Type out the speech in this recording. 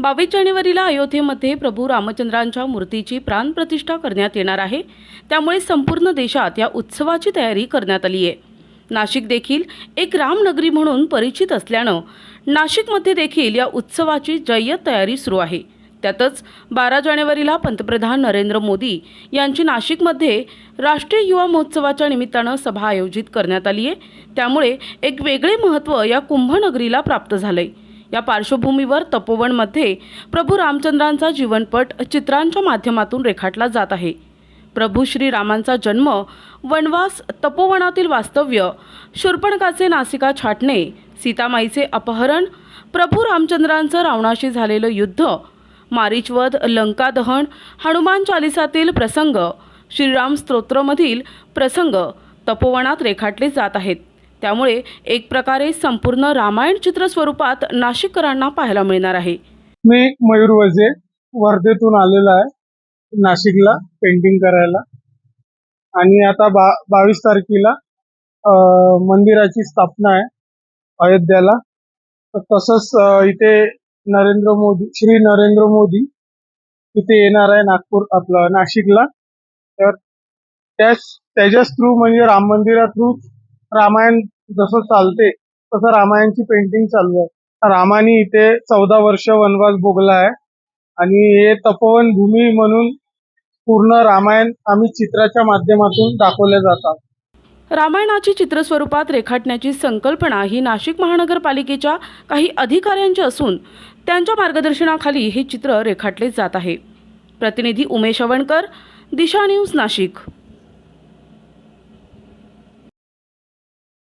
बावीस जानेवारीला अयोध्येमध्ये प्रभू रामचंद्रांच्या मूर्तीची प्राणप्रतिष्ठा करण्यात येणार आहे. त्यामुळे संपूर्ण देशात या उत्सवाची तयारी करण्यात आली आहे. नाशिक देखील एक रामनगरी म्हणून परिचित असल्यानं नाशिकमध्ये देखील या उत्सवाची जय्यत तयारी सुरू आहे. त्यातच बारा जानेवारीला पंतप्रधान नरेंद्र मोदी यांची नाशिकमध्ये राष्ट्रीय युवा महोत्सवाच्या निमित्तानं सभा आयोजित करण्यात आली आहे. त्यामुळे एक वेगळे महत्त्व या कुंभनगरीला प्राप्त झालं आहे या पार्श्वभूमीवर तपोवनमध्ये प्रभू रामचंद्रांचा जीवनपट चित्रांच्या माध्यमातून रेखाटला जात आहे. प्रभू श्रीरामांचा जन्म वनवास तपोवनातील वास्तव्य शूर्पणकाचे नासिका छाटणे सीतामाईचे अपहरण प्रभू रामचंद्रांचं रावणाशी झालेलं युद्ध मारीचवध लंकादहन हनुमान चालिसातील प्रसंग श्रीराम स्तोत्रमधील प्रसंग तपोवनात रेखाटले जात आहेत. त्यामुळे एक प्रकारे संपूर्ण रामायण चित्र स्वरूपात नाशिककरांना पाहायला मिळणार आहे. मी मयूर वजे वर्धेतून आलेलो आहे नाशिकला पेंटिंग करायला. आणि आता बा बावीस तारखेला मंदिराची स्थापना आहे अयोध्याला. तर तसंच इथे नरेंद्र मोदी श्री नरेंद्र मोदी इथे येणार आहे नागपूर आपलं नाशिकला. तर त्याच त्याच्याच थ्रू म्हणजे राम मंदिरा थ्रू रामायण जसं चालते तसं रामायणची पेंटिंग चालू आहे. रामाने इथे चौदा वर्ष वनवास भोगला आहे. आणि हे तपोवन भूमी म्हणून पूर्ण रामायण आम्ही चित्राच्या माध्यमातून दाखवले जातात. रामायणाची चित्रस्वरूपात रेखाटण्याची संकल्पना ही नाशिक महानगरपालिकेच्या काही अधिकाऱ्यांची असून त्यांच्या मार्गदर्शनाखाली हे चित्र रेखाटले जात आहे. प्रतिनिधी उमेश अवणकर दिशा न्यूज नाशिक.